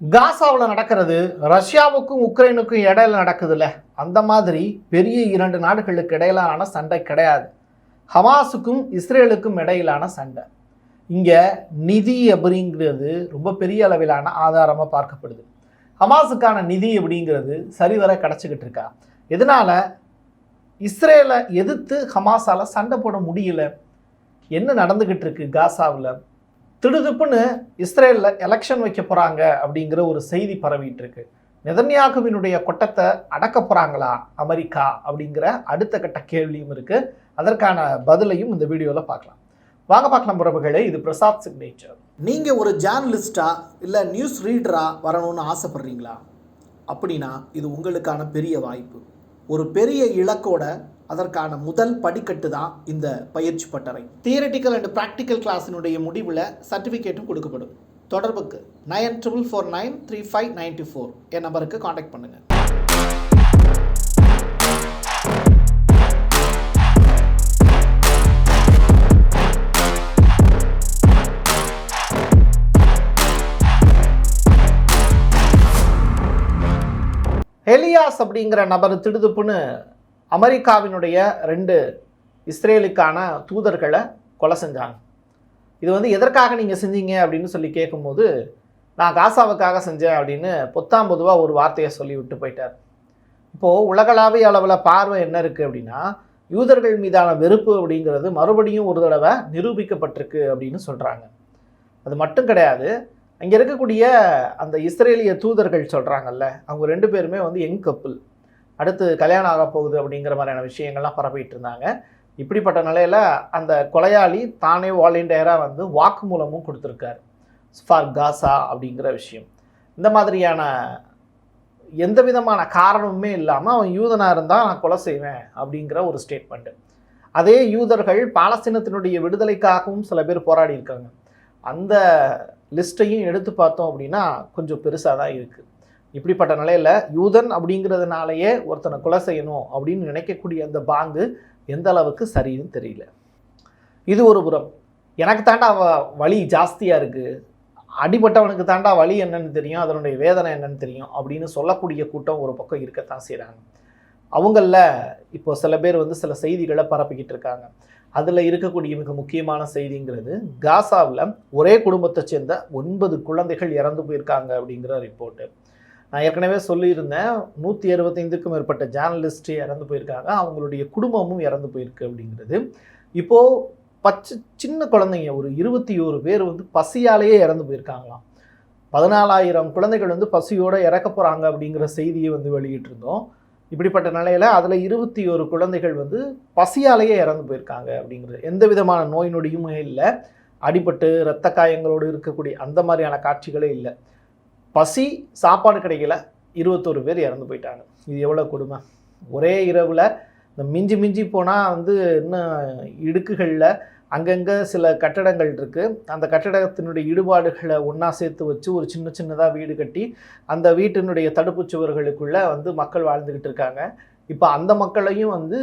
காசாவில் நடக்கிறது ரஷ்யாவுக்கும் உக்ரைனுக்கும் இடையில நடக்குதுல்ல. அந்த மாதிரி பெரிய இரண்டு நாடுகளுக்கு இடையிலான சண்டை கிடையாது. ஹமாஸுக்கும் இஸ்ரேலுக்கும் இடையிலான சண்டை. இங்கே நிதி அப்படிங்கிறது ரொம்ப பெரிய அளவிலான ஆதாரமாக பார்க்கப்படுது. ஹமாஸுக்கான நிதி அப்படிங்கிறது சரிவர கிடச்சிக்கிட்டு இருக்கா? இதனால் இஸ்ரேலை எதிர்த்து ஹமாஸால் சண்டை போட முடியல. என்ன நடந்துக்கிட்டு இருக்கு காசாவில்? திடுதுப்புன்னு இஸ்ரேலில் எலெக்ஷன் வைக்க போகிறாங்க அப்படிங்கிற ஒரு செய்தி பரவிட்டு இருக்கு நெதன்யாகுவினுடைய கொட்டத்தை அடக்க போகிறாங்களா அமெரிக்கா அப்படிங்கிற அடுத்த கட்ட கேள்வியும் இருக்கு. அதற்கான பதிலையும் இந்த வீடியோவில் பார்க்கலாம். வாங்க பார்க்கலாம் உறவுகளே இது பிரசாத் சிக்னேச்சர் நீங்கள் ஒரு ஜேர்னலிஸ்டா இல்லை நியூஸ் ரீடராக வரணும்னு ஆசைப்பட்றீங்களா? அப்படின்னா இது உங்களுக்கான பெரிய வாய்ப்பு. ஒரு பெரிய இலக்கோட அதற்கான முதல் படிக்கட்டு தான் இந்த பயிற்சி பட்டறை. தியரட்டிக்கல் அண்ட் ப்ராக்டிக்கல் கிளாஸினுடைய முடிவில் சர்டிஃபிகேட்டும் கொடுக்கப்படும். தொடர்புக்கு nine triple four nine three five ninety four என் நம்பருக்கு காண்டாக்ட் பண்ணுங்கள் ஹெலியாஸ் அப்படிங்கிற நபர் திடுதுப்புன்னு அமெரிக்காவினுடைய ரெண்டு இஸ்ரேலுக்கான தூதர்களை கொலை செஞ்சாங்க. இது வந்து எதற்காக நீங்கள் செஞ்சீங்க அப்படின்னு சொல்லி கேட்கும்போது நான் காசாவுக்காக செஞ்சேன் அப்படின்னு பொத்தாம் பொதுவாக ஒரு வார்த்தையை சொல்லி விட்டு போயிட்டார். இப்போது உலகளாவிய அளவில் பார்வை என்ன இருக்குது அப்படின்னா யூதர்கள் மீதான வெறுப்பு அப்படிங்கிறது மறுபடியும் ஒரு தடவை நிரூபிக்கப்பட்டிருக்கு அப்படின்னு சொல்கிறாங்க அது மட்டும் கிடையாது அங்கே இருக்கக்கூடிய அந்த இஸ்ரேலிய தூதர்கள் சொல்கிறாங்கல்ல அவங்க ரெண்டு பேருமே வந்து யங் கப்புள் அடுத்து கல்யாணம் ஆக போகுது அப்படிங்கிற மாதிரியான விஷயங்கள்லாம் பரப்பிட்டு இருந்தாங்க. இப்படிப்பட்ட நிலையில் அந்த கொலையாளி தானே வாலண்டியராக வந்து வாக்குமூலமும் கொடுத்துருக்காரு. ஃபார் காசா அப்படிங்கிற விஷயம். இந்த மாதிரியான எந்த விதமான காரணமுமே இல்லாமல் அவன் யூதனாக இருந்தால் நான் கொலை செய்வேன் அப்படிங்கிற ஒரு ஸ்டேட்மெண்ட்டு அதே யூதர்கள் பாலஸ்தீனத்தினுடைய விடுதலைக்காகவும் சில பேர் போராடி இருக்காங்க. அந்த லிஸ்ட்டையும் எடுத்து பார்த்தோம் அப்படின்னா கொஞ்சம் பெருசாக தான் இருக்குது இப்படிப்பட்ட நிலையில் யூதன் அப்படிங்கிறதுனாலயே ஒருத்தனை கொலை செய்யணும் அப்படின்னு நினைக்கக்கூடிய அந்த பாங்கு எந்த அளவுக்கு சரின்னு தெரியல. இது ஒரு புறம். எனக்கு தாண்டா வ- வலி ஜாஸ்தியாக இருக்குது அடிபட்டவனுக்கு தாண்டா வலி என்னன்னு தெரியும். அதனுடைய வேதனை என்னன்னு தெரியும் அப்படின்னு சொல்லக்கூடிய கூட்டம் ஒரு பக்கம் இருக்கத்தான் செய்கிறாங்க அவங்களில் இப்போ சில பேர் வந்து சில செய்திகளை பரப்பிக்கிட்டு இருக்காங்க. அதில் இருக்கக்கூடிய மிக முக்கியமான செய்திங்கிறது காசாவில் ஒரே குடும்பத்தை சேர்ந்த ஒன்பது குழந்தைகள் இறந்து போயிருக்காங்க அப்படிங்கிற ரிப்போர்ட்டு நான் ஏற்கனவே சொல்லியிருந்தேன் நூற்றி அறுபத்தைந்துக்கும் மேற்பட்ட ஜேர்னலிஸ்ட் இறந்து போயிருக்காங்க. அவங்களுடைய குடும்பமும் இறந்து போயிருக்கு அப்படிங்கிறது. இப்போது பச்சை சின்ன குழந்தைங்க ஒரு இருபத்தி ஓரு பேர் வந்து பசியாலேயே இறந்து போயிருக்காங்களாம். பதினாலாயிரம் குழந்தைகள் வந்து பசியோடு இறக்க போகிறாங்க அப்படிங்கிற செய்தியை வந்து வெளியிட்டிருந்தோம். இப்படிப்பட்ட நிலையில் அதில் இருபத்தி ஒரு குழந்தைகள் வந்து பசியாலேயே இறந்து போயிருக்காங்க அப்படிங்கிறது. எந்த விதமான நோய் நொடியுமே இல்லை. அடிபட்டு இரத்த காயங்களோடு இருக்கக்கூடிய அந்த மாதிரியான காட்சிகளே இல்லை. பசி சாப்பாடு கிடைக்கல. இருபத்தோரு பேர் இறந்து போயிட்டாங்க. இது எவ்வளோ கொடுமை? ஒரே இரவில் இந்த மிஞ்சி மிஞ்சி போனால் வந்து இன்னும் இடுக்குகளில் அங்கங்கே சில கட்டடங்கள் இருக்குது அந்த கட்டடத்தினுடைய இடுபாடுகளை ஒன்றா சேர்த்து வச்சு ஒரு சின்ன சின்னதாக வீடு கட்டி அந்த வீட்டினுடைய தடுப்புச் சுவர்களுக்குள்ளே வந்து மக்கள் வாழ்ந்துக்கிட்டு இருக்காங்க. இப்போ அந்த மக்களையும் வந்து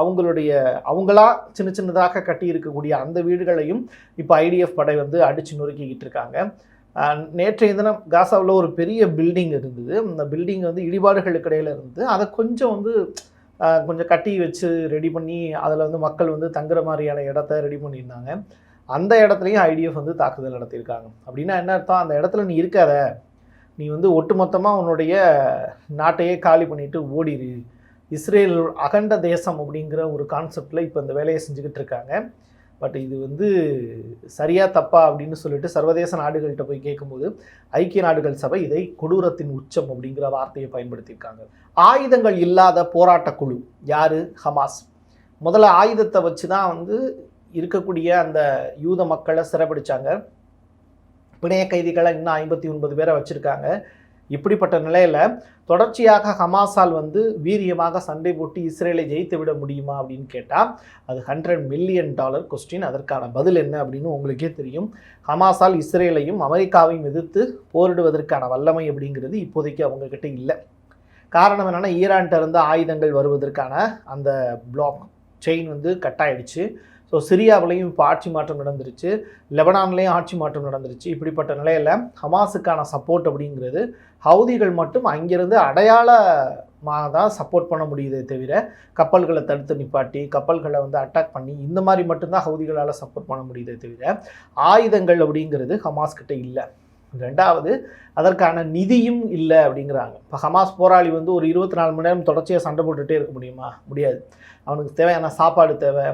அவங்களுடைய அவங்களா சின்ன சின்னதாக கட்டி இருக்கக்கூடிய அந்த வீடுகளையும் இப்போ ஐடிஎஃப் படை வந்து அடித்து நொறுக்கிக்கிட்டு இருக்காங்க. நேற்றைய தினம் காசாவில் ஒரு பெரிய பில்டிங் இருந்தது. அந்த பில்டிங் வந்து இடிபாடுகளுக்கு இடையில இருந்து அதை கொஞ்சம் வந்து கொஞ்சம் கட்டி வச்சு ரெடி பண்ணி அதில் வந்து மக்கள் வந்து தங்குற மாதிரியான இடத்த ரெடி பண்ணியிருந்தாங்க. அந்த இடத்துலையும் ஐடிஎஃப் வந்து தாக்குதல் நடத்தியிருக்காங்க. அப்படின்னா என்ன அர்த்தம்? அந்த இடத்துல நீ இருக்காத. நீ வந்து ஒட்டுமொத்தமாக உன்னுடைய நாட்டையே காலி பண்ணிட்டு ஓடிடு இஸ்ரேல் அகண்ட தேசம் அப்படிங்கிற ஒரு கான்செப்டில் இப்போ இந்த வேலையை செஞ்சுக்கிட்டு இருக்காங்க. பட் இது வந்து சரியா தப்பா அப்படின்னு சொல்லிட்டு சர்வதேச நாடுகள்கிட்ட போய் கேட்கும்போது ஐக்கிய நாடுகள் சபை இதை கொடூரத்தின் உச்சம் அப்படிங்கிற வார்த்தையை பயன்படுத்தியிருக்காங்க. ஆயுதங்கள் இல்லாத போராட்ட குழு யாரு? ஹமாஸ். முதல்ல ஆயுதத்தை வச்சு தான் வந்து இருக்கக்கூடிய அந்த யூத மக்களை சிறப்பிடிச்சாங்க பிணைய கைதிகளை இன்னும் ஐம்பத்தி ஒன்பது பேரை வச்சுருக்காங்க. இப்படிப்பட்ட நிலையில் தொடர்ச்சியாக ஹமாஸால் வந்து வீரியமாக சண்டை போட்டு இஸ்ரேலை ஜெயித்து விட முடியுமா அப்படின்னு கேட்டால் அது ஹண்ட்ரட் மில்லியன் டாலர் கொஸ்டின் அதற்கான பதில் என்ன அப்படின்னு உங்களுக்கே தெரியும். ஹமாஸால் இஸ்ரேலையும் அமெரிக்காவையும் எதிர்த்து போரிடுவதற்கான வல்லமை அப்படிங்கிறது இப்போதைக்கு அவங்கக்கிட்ட இல்லை. காரணம் என்னென்னா ஈரான்கிட்ட இருந்து ஆயுதங்கள் வருவதற்கான அந்த பிளாக் செயின் வந்து கட் ஆயிடுச்சு. ஸோ சிரியாவிலையும் இப்போ ஆட்சி மாற்றம் நடந்துருச்சு. லெபனான்லேயும் ஆட்சி மாற்றம் நடந்துருச்சு. இப்படிப்பட்ட நிலையில் ஹமாஸுக்கான சப்போர்ட் அப்படிங்கிறது ஹவுதிகள் மட்டும் அங்கிருந்து அடையாளமாக தான் சப்போர்ட் பண்ண முடியுதே தவிர கப்பல்களை தடுத்து நிப்பாட்டி கப்பல்களை வந்து அட்டாக் பண்ணி இந்த மாதிரி மட்டும்தான் ஹவுதிகளால் சப்போர்ட் பண்ண முடியுதே தவிர ஆயுதங்கள் அப்படிங்கிறது ஹமாஸ் கிட்ட இல்லை. ரெண்டாவது அதற்கான நிதியும் இல்லை அப்படிங்கிறாங்க. இப்போ ஹமாஸ் போராளி வந்து ஒரு இருபத்தி நாலு மணி நேரம் தொடர்ச்சியாக சண்டை போட்டுகிட்டே இருக்க முடியுமா? முடியாது. அவனுக்கு தேவையான சாப்பாடு தேவை.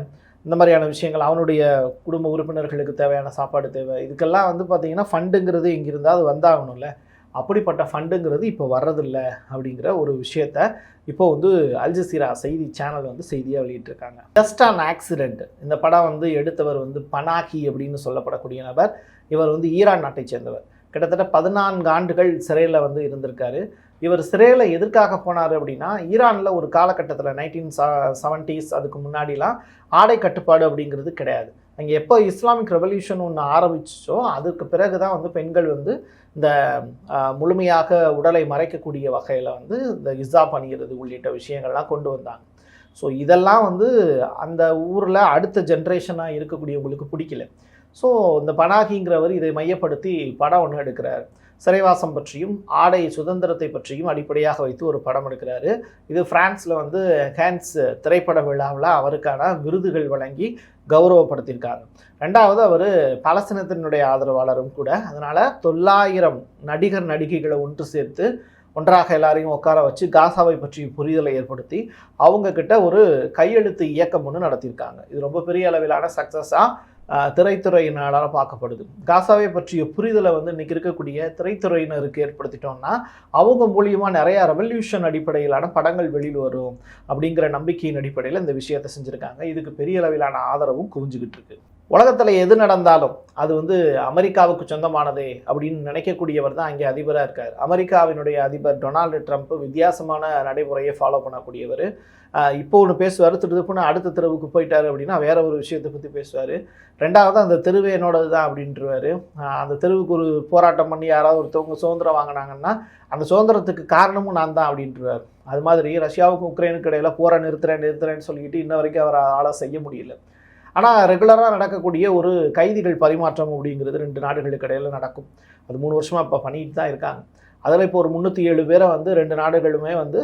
இந்த மாதிரியான விஷயங்கள் அவனுடைய குடும்ப உறுப்பினர்களுக்கு தேவையான சாப்பாடு தேவை இதுக்கெல்லாம் வந்து பார்த்திங்கன்னா ஃபண்டுங்கிறது இங்கிருந்து அது வந்தாகணும்ல. அப்படிப்பட்ட ஃபண்டுங்கிறது இப்போ வர்றதில்ல அப்படிங்கிற ஒரு விஷயத்த இப்போ வந்து அல்ஜசீரா செய்தி சேனல் வந்து செய்தியாக வெளியிட்டிருக்காங்க. ஜஸ்ட் ஆன் ஆக்சிடெண்ட் இந்த படம் வந்து எடுத்தவர் வந்து பனாகி அப்படின்னு சொல்லப்படக்கூடிய நபர். இவர் வந்து ஈரான் நாட்டை சேர்ந்தவர். கிட்டத்தட்ட பதினான்கு ஆண்டுகள் சிறையில் வந்து இருந்திருக்காரு. இவர் சிறையில் எதற்காக போனார் அப்படின்னா ஈரானில் ஒரு காலகட்டத்தில் நைன்டீன் செவன்ட்டீஸ் அதுக்கு முன்னாடிலாம் ஆடை கட்டுப்பாடு அப்படிங்கிறது கிடையாது. அங்கே எப்போ இஸ்லாமிக் ரெவல்யூஷன் ஒன்று ஆரம்பிச்சோ அதுக்கு பிறகு தான் வந்து பெண்கள் வந்து இந்த முழுமையாக உடலை மறைக்கக்கூடிய வகையில் வந்து இந்த இஸ்ஸா பண்ணிக்கிறது உள்ளிட்ட விஷயங்கள்லாம் கொண்டு வந்தாங்க. ஸோ இதெல்லாம் வந்து அந்த ஊரில் அடுத்த ஜென்ரேஷனாக இருக்கக்கூடியவங்களுக்கு பிடிக்கல. ஸோ இந்த பனாகிங்கிறவர் இதை மையப்படுத்தி படம் ஒன்று எடுக்கிறார். சிறைவாசம் பற்றியும் ஆடை சுதந்திரத்தை பற்றியும் அடிப்படையாக வைத்து ஒரு படம் எடுக்கிறாரு. இது பிரான்ஸில் வந்து ஹேன்ஸ் திரைப்பட விழாவில் அவருக்கான விருதுகள் வழங்கி கௌரவப்படுத்தியிருக்காங்க. ரெண்டாவது அவர் பலஸ்தீனத்தினுடைய ஆதரவாளரும் கூட. அதனால் தொள்ளாயிரம் நடிகர் நடிகைகளை ஒன்று சேர்த்து ஒன்றாக எல்லாரையும் உட்கார வச்சு காசாவை பற்றி புரிதலை ஏற்படுத்தி அவங்கக்கிட்ட ஒரு கையெழுத்து இயக்கம் ஒன்று நடத்தியிருக்காங்க. இது ரொம்ப பெரிய அளவிலான சக்ஸஸாக திரைத்துறையினரால் பார்க்கப்படுது. காசாவை பற்றிய புரிதலை வந்து இன்றைக்கி இருக்கக்கூடிய திரைத்துறையினருக்கு ஏற்படுத்திட்டோம்னா அவங்க மூலியமாக நிறையா ரெவல்யூஷன் அடிப்படையிலான படங்கள் வெளியில் வரும் அப்படிங்கிற நம்பிக்கையின் அடிப்படையில் இந்த விஷயத்தை செஞ்சுருக்காங்க. இதுக்கு பெரிய அளவிலான ஆதரவும் குவிஞ்சுக்கிட்டு இருக்கு. உலகத்தில் எது நடந்தாலும் அது வந்து அமெரிக்காவுக்கு சொந்தமானதே அப்படின்னு நினைக்கக்கூடியவர் தான் அங்கே அதிபராக இருக்கார். அமெரிக்காவினுடைய அதிபர் டொனால்டு ட்ரம்ப் வித்தியாசமான நடைமுறையை ஃபாலோ பண்ணக்கூடியவர். இப்போ ஒன்று பேசுவார் திருப்புன்னு அடுத்த தெருவுக்கு போயிட்டார் அப்படின்னா வேற ஒரு விஷயத்தை பற்றி பேசுவார். ரெண்டாவது அந்த தெருவே என்னோடது தான் அப்படின்றவாரு அந்த தெருவுக்கு ஒரு போராட்டம் பண்ணி யாராவது ஒருத்தவங்க சுதந்திரம் வாங்கினாங்கன்னா அந்த சுதந்திரத்துக்கு காரணமும் நான் தான் அப்படின்ட்டுருவார் அது மாதிரி ரஷ்யாவுக்கும் உக்ரைனுக்கு இடையில போரை நிறுத்துறேன் நிறுத்துறேன்னு சொல்லிக்கிட்டு இன்ன வரைக்கும் அவர் ஆளாக செய்ய முடியல. ஆனால் ரெகுலராக நடக்கக்கூடிய ஒரு கைதிகள் பரிமாற்றம் அப்படிங்கிறது ரெண்டு நாடுகளுக்கு இடையில் நடக்கும். அது மூணு வருஷமாக இப்போ பண்ணிட்டு தான் இருக்காங்க. அதில் இப்போ ஒரு முந்நூற்றி ஏழு பேரை வந்து ரெண்டு நாடுகளுமே வந்து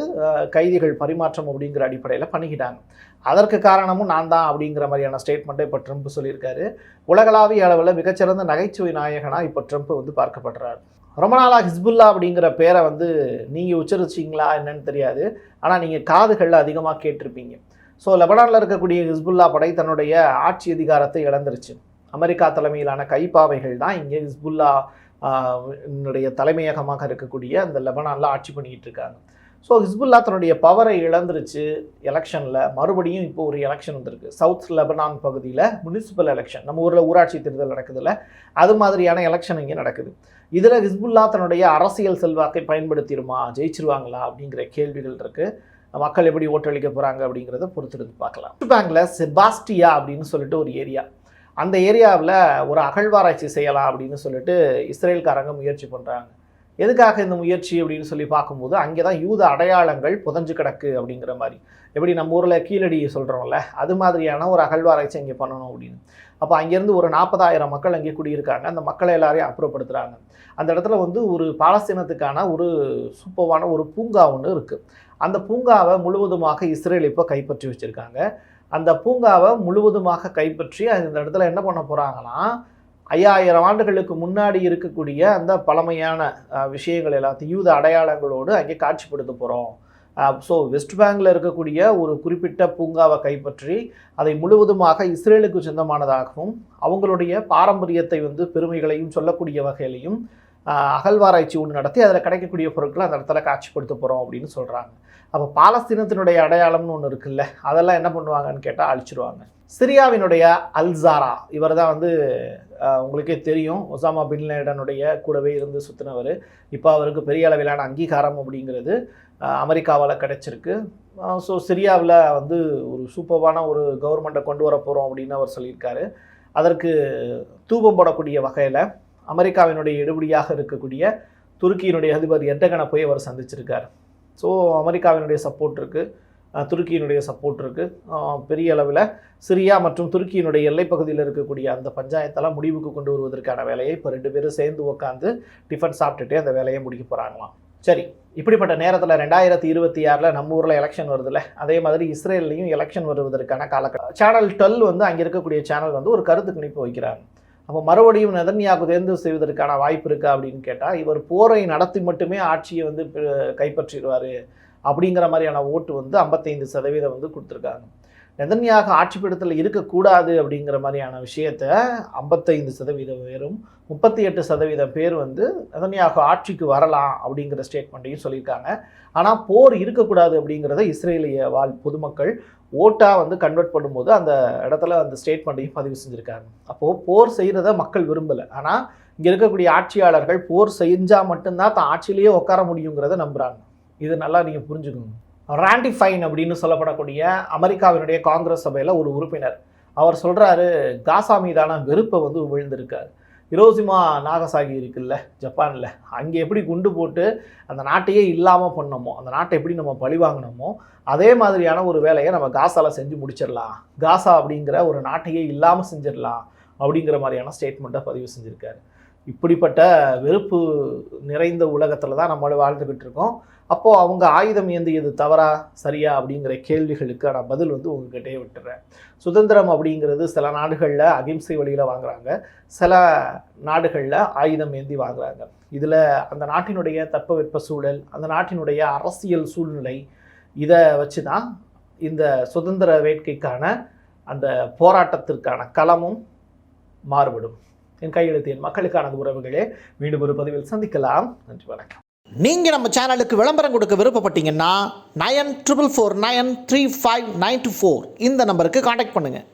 கைதிகள் பரிமாற்றம் அப்படிங்கிற அடிப்படையில் பண்ணிக்கிட்டாங்க. அதற்கு காரணமும் நான் தான் அப்படிங்கிற மாதிரியான ஸ்டேட்மெண்ட்டை இப்போ ட்ரம்ப் சொல்லியிருக்காரு. உலகளாவிய அளவில் மிகச்சிறந்த நகைச்சுவை நாயகனாக இப்போ ட்ரம்ப் வந்து பார்க்கப்படுறார். ரொம்ப நாளாக ஹிஸ்புல்லா அப்படிங்கிற பேரை வந்து நீங்கள் உச்சரிச்சிங்களா என்னன்னு தெரியாது. ஆனால் நீங்கள் காதுகளில் அதிகமாக கேட்டிருப்பீங்க. ஸோ லெபனானில் இருக்கக்கூடிய ஹிஸ்புல்லா படை தன்னுடைய ஆட்சி அதிகாரத்தை இழந்துருச்சு. அமெரிக்கா தலைமையிலான கைப்பாவைகள் தான் இங்கே ஹிஸ்புல்லா என்னுடைய தலைமையகமாக இருக்கக்கூடிய அந்த லெபனானில் ஆட்சி பண்ணிக்கிட்டு இருக்காங்க. ஸோ ஹிஸ்புல்லா தன்னுடைய பவரை இழந்துருச்சு எலெக்ஷனில். மறுபடியும் இப்போ ஒரு எலெக்ஷன் வந்திருக்கு. சவுத் லெபனான் பகுதியில் முனிசிபல் எலெக்ஷன். நம்ம ஊரில் ஊராட்சி தேர்தல் நடக்குதுல்ல. அது மாதிரியான எலெக்ஷன் இங்கே நடக்குது. இதில் ஹிஸ்புல்லா தன்னுடைய அரசியல் செல்வாக்கை பயன்படுத்திடுமா? ஜெயிச்சிருவாங்களா? அப்படிங்கிற கேள்விகள் இருக்குது மக்கள் எப்படி ஓட்டளிக்க போகிறாங்க அப்படிங்கிறத பொறுத்திருந்து பார்க்கலாம். பேங்கில் செபாஸ்டியா அப்படின்னு சொல்லிட்டு ஒரு ஏரியா. அந்த ஏரியாவில் ஒரு அகழ்வாராய்ச்சி செய்யலாம் அப்படின்னு சொல்லிட்டு இஸ்ரேல்காரங்க முயற்சி பண்ணுறாங்க எதுக்காக இந்த முயற்சி அப்படின்னு சொல்லி பார்க்கும்போது அங்கே தான் யூத அடையாளங்கள் புதஞ்சு கிடக்கு அப்படிங்கிற மாதிரி. எப்படி நம்ம ஊரில் கீழடி சொல்கிறோம்ல அது மாதிரியான ஒரு அகழ்வாராய்ச்சி இங்கே பண்ணணும் அப்படின்னு. அப்போ அங்கேருந்து ஒரு நாற்பதாயிரம் மக்கள் அங்கே குடியிருக்காங்க. அந்த மக்களை எல்லாரையும் அப்புறப்படுத்துகிறாங்க அந்த இடத்துல வந்து ஒரு பாலஸ்தீனத்துக்கான ஒரு சூப்பவான ஒரு பூங்கா ஒன்று இருக்குது அந்த பூங்காவை முழுவதுமாக இஸ்ரேல் இப்போ கைப்பற்றி வச்சுருக்காங்க. அந்த பூங்காவை முழுவதுமாக கைப்பற்றி அந்த இடத்துல என்ன பண்ண போகிறாங்கன்னா ஐயாயிரம் ஆண்டுகளுக்கு முன்னாடி இருக்கக்கூடிய அந்த பழமையான விஷயங்கள் எல்லாத்தையும் யூத அடையாளங்களோடு அங்கே காட்சிப்படுத்த போகிறோம் ஸோ வெஸ்ட் பேங்கில் இருக்கக்கூடிய ஒரு குறிப்பிட்ட பூங்காவை கைப்பற்றி அதை முழுவதுமாக இஸ்ரேலுக்கு சொந்தமானதாகவும் அவங்களுடைய பாரம்பரியத்தை வந்து பெருமைகளையும் சொல்லக்கூடிய வகையிலையும் அகழ்வாராய்ச்சி ஒன்று நடத்தி அதில் கிடைக்கக்கூடிய பொருட்களை அந்த இடத்துல காட்சிப்படுத்த போகிறோம் அப்படின்னு சொல்கிறாங்க அப்போ பாலஸ்தீனத்தினுடைய அடையாளம்னு ஒன்று இருக்குல்ல அதெல்லாம் என்ன பண்ணுவாங்கன்னு கேட்டால் அழிச்சிருவாங்க. சிரியாவினுடைய அல்சாரா இவர் தான் வந்து உங்களுக்கே தெரியும் ஒசாமா பின்லேடனுடைய கூடவே இருந்து சுற்றினவர் இப்போ அவருக்கு பெரிய அளவிலான அங்கீகாரம் அப்படிங்கிறது அமெரிக்காவால் கிடைச்சிருக்கு. ஸோ சிரியாவில் வந்து ஒரு சூப்பர்வான ஒரு கவர்மெண்ட்டை கொண்டு வர போகிறோம் அப்படின்னு அவர் சொல்லியிருக்காரு. அதற்கு தூபம் போடக்கூடிய வகையில் அமெரிக்காவினுடைய எடுபடியாக இருக்கக்கூடிய துருக்கியினுடைய அதிபர் எர்டகனை போய் அவர் சந்திச்சிருக்கார். ஸோ அமெரிக்காவினுடைய சப்போர்ட் இருக்குது துருக்கியினுடைய சப்போர்ட் இருக்குது பெரிய அளவில் சிரியா மற்றும் துருக்கியினுடைய எல்லைப்பகுதியில் இருக்கக்கூடிய அந்த பஞ்சாயத்தெல்லாம் முடிவுக்கு கொண்டு வருவதற்கான வேலையை இப்போ ரெண்டு பேரும் சேர்ந்து உட்காந்து டிஃபன் சாப்பிட்டுட்டே அந்த வேலையை முடிக்க போகிறாங்களாம் சரி இப்படிப்பட்ட நேரத்தில் ரெண்டாயிரத்தி இருபத்தி ஆறில் நம்ம ஊரில் எலெக்ஷன் வருதுல்ல? அதே மாதிரி இஸ்ரேல்லையும் எலெக்ஷன் வருவதற்கான காலகட்டம் சேனல் டுவெல் வந்து அங்கே இருக்கக்கூடிய சேனல் வந்து ஒரு கருத்து கணிப்பு வைக்கிறாங்க. அப்போ மறுபடியும் நெதன்யாகு தேர்ந்து செய்வதற்கான வாய்ப்பு இருக்கா அப்படின்னு கேட்டால் இவர் போரை நடத்தி மட்டுமே ஆட்சியை வந்து கைப்பற்றிடுவார் அப்படிங்கிற மாதிரியான ஓட்டு வந்து ஐம்பத்தைந்து சதவீதம் வந்து கொடுத்துருக்காங்க. நெதன்யாக ஆட்சிப்பிடத்தில் இருக்கக்கூடாது அப்படிங்கிற மாதிரியான விஷயத்த ஐம்பத்தைந்து சதவீதம் பேரும் முப்பத்தி எட்டு சதவீதம் பேர் வந்து நெதன்யாக ஆட்சிக்கு வரலாம் அப்படிங்கிற ஸ்டேட்மெண்ட்டையும் சொல்லியிருக்காங்க. ஆனால் போர் இருக்கக்கூடாது அப்படிங்கிறத இஸ்ரேலிய வாழ் பொதுமக்கள் ஓட்டாக வந்து கன்வெர்ட் பண்ணும்போது அந்த இடத்துல அந்த ஸ்டேட்மெண்ட்டையும் பதிவு செஞ்சுருக்காங்க. அப்போது போர் செய்கிறத மக்கள் விரும்பலை. ஆனால் இங்கே இருக்கக்கூடிய ஆட்சியாளர்கள் போர் செஞ்சால் மட்டும்தான் தான் ஆட்சியிலேயே உட்கார முடியுங்கிறத நம்புகிறாங்க இது நல்லா நீங்கள் புரிஞ்சுக்கணும். ராண்டி ஃபைன் அப்படின்னு சொல்லப்படக்கூடிய அமெரிக்காவினுடைய காங்கிரஸ் சபையில் ஒரு உறுப்பினர். அவர் சொல்கிறாரு காசா மீதான வெறுப்பை வந்து விழுந்திருக்கார். ஹிரோசிமா நாகசாகி இருக்குல்ல ஜப்பானில் அங்கே எப்படி குண்டு போட்டு அந்த நாட்டையே இல்லாமல் பண்ணோமோ அந்த நாட்டை எப்படி நம்ம பழிவாங்கினோமோ அதே மாதிரியான ஒரு வேலையை நம்ம காசால செஞ்சு முடிச்சிடலாம். காசா அப்படிங்கிற ஒரு நாட்டையே இல்லாமல் செஞ்சிடலாம். அப்படிங்கிற மாதிரியான ஸ்டேட்மெண்ட்டை பதிவு செஞ்சுருக்காரு. இப்படிப்பட்ட வெறுப்பு நிறைந்த உலகத்தில் தான் நம்மளை வாழ்ந்துக்கிட்டு இருக்கோம் அப்போது அவங்க ஆயுதம் ஏந்தியது தவறா சரியா அப்படிங்கிற கேள்விகளுக்கு நான் பதில் வந்து உங்ககிட்டயே விட்டுறேன். சுதந்திரம் அப்படிங்கிறது சில நாடுகளில் அகிம்சை வழியில் வாங்குறாங்க. சில நாடுகளில் ஆயுதம் ஏந்தி வாங்குறாங்க. இதில் அந்த நாட்டினுடைய தட்பவெட்ப சூழல் அந்த நாட்டினுடைய அரசியல் சூழ்நிலை இதை வச்சு தான் இந்த சுதந்திர வேட்கைக்கான அந்த போராட்டத்திற்கான களமும் மாறுபடும். என் கையெழுத்து என் மக்களுக்கான உறவுகளே. மீண்டும் ஒரு பதிவில் சந்திக்கலாம். நன்றி வணக்கம். நீங்கள் நம்ம சேனலுக்கு விளம்பரம் கொடுக்க விருப்பப்பட்டீங்கன்னா nine triple four nine three five nine two four இந்த நம்பருக்கு காண்டாக்ட் பண்ணுங்கள்